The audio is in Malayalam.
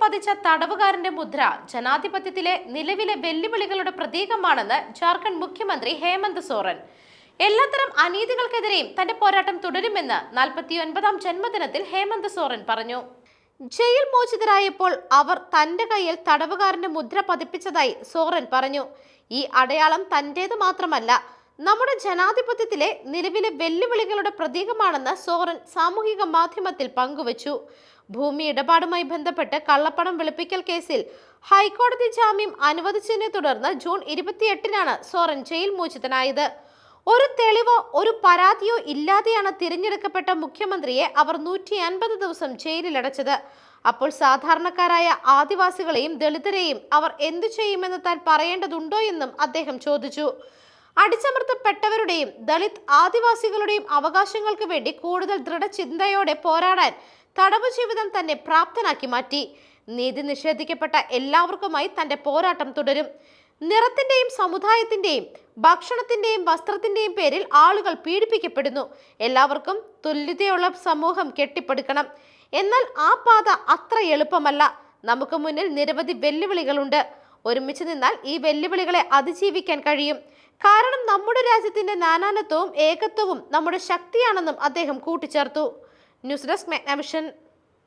പതിച്ച തടവുകാരന്റെ മുദ്ര ജനാധിപത്യത്തിലെ നിലവിലെ വെല്ലുവിളികളുടെ പ്രതീകമാണെന്ന് ജാർഖണ്ഡ് മുഖ്യമന്ത്രി ഹേമന്ത് സോറൻ. എല്ലാത്തരം അനീതികൾക്കെതിരെയും തന്റെ പോരാട്ടം തുടരുമെന്ന് നാൽപ്പത്തിയൊൻപതാം ജന്മദിനത്തിൽ ഹേമന്ത് സോറൻ പറഞ്ഞു. ജയിൽ മോചിതരായപ്പോൾ അവർ തന്റെ കയ്യിൽ തടവുകാരന്റെ മുദ്ര പതിപ്പിച്ചതായി സോറൻ പറഞ്ഞു. ഈ അടയാളം തന്റേത് മാത്രമല്ല നമ്മുടെ ജനാധിപത്യത്തിലെ നിലവിലെ വെല്ലുവിളികളുടെ പ്രതീകമാണെന്ന് സോറൻ സാമൂഹിക മാധ്യമത്തിൽ പങ്കുവച്ചു. ഭൂമി ഇടപാടുമായി ബന്ധപ്പെട്ട് കള്ളപ്പണം വെളുപ്പിക്കൽ കേസിൽ ഹൈക്കോടതി ജാമ്യം അനുവദിച്ചതിനെ തുടർന്ന് ജൂൺ ഇരുപത്തിയെട്ടിനാണ് സോറൻ ജയിൽ മോചിതനായത്. ഒരു തെളിവോ ഒരു പരാതിയോ ഇല്ലാതെയാണ് തിരഞ്ഞെടുക്കപ്പെട്ട മുഖ്യമന്ത്രിയെ അവർ നൂറ്റി അൻപത് ദിവസം ജയിലിലടച്ചത്. അപ്പോൾ സാധാരണക്കാരായ ആദിവാസികളെയും ദളിതരെയും അവർ എന്തു ചെയ്യുമെന്ന് താൻ പറയേണ്ടതുണ്ടോ എന്നും അദ്ദേഹം ചോദിച്ചു. അടിച്ചമർത്തപ്പെട്ടവരുടെയും ദളിത് ആദിവാസികളുടെയും അവകാശങ്ങൾക്ക് വേണ്ടി കൂടുതൽ ദൃഢചിന്തയോടെ പോരാടാൻ തടവു ജീവിതം തന്നെ പ്രാപ്തനാക്കി മാറ്റി. നീതി നിഷേധിക്കപ്പെട്ട എല്ലാവർക്കുമായി തന്റെ പോരാട്ടം തുടരും. നിറത്തിന്റെയും സമുദായത്തിന്റെയും ഭക്ഷണത്തിന്റെയും വസ്ത്രത്തിന്റെയും പേരിൽ ആളുകൾ പീഡിപ്പിക്കപ്പെടുന്നു. എല്ലാവർക്കും തുല്യതയുള്ള സമൂഹം കെട്ടിപ്പടുക്കണം. എന്നാൽ ആ പാത അത്ര എളുപ്പമല്ല. നമുക്ക് മുന്നിൽ നിരവധി വെല്ലുവിളികളുണ്ട്. ഒരുമിച്ച് നിന്നാൽ ഈ വെല്ലുവിളികളെ അതിജീവിക്കാൻ കഴിയും. കാരണം നമ്മുടെ രാജ്യത്തിന്റെ നാനാനത്വവും ഏകത്വവും നമ്മുടെ ശക്തിയാണെന്നും അദ്ദേഹം കൂട്ടിച്ചേർത്തു. News desk മെഗ്നവിഷൻ.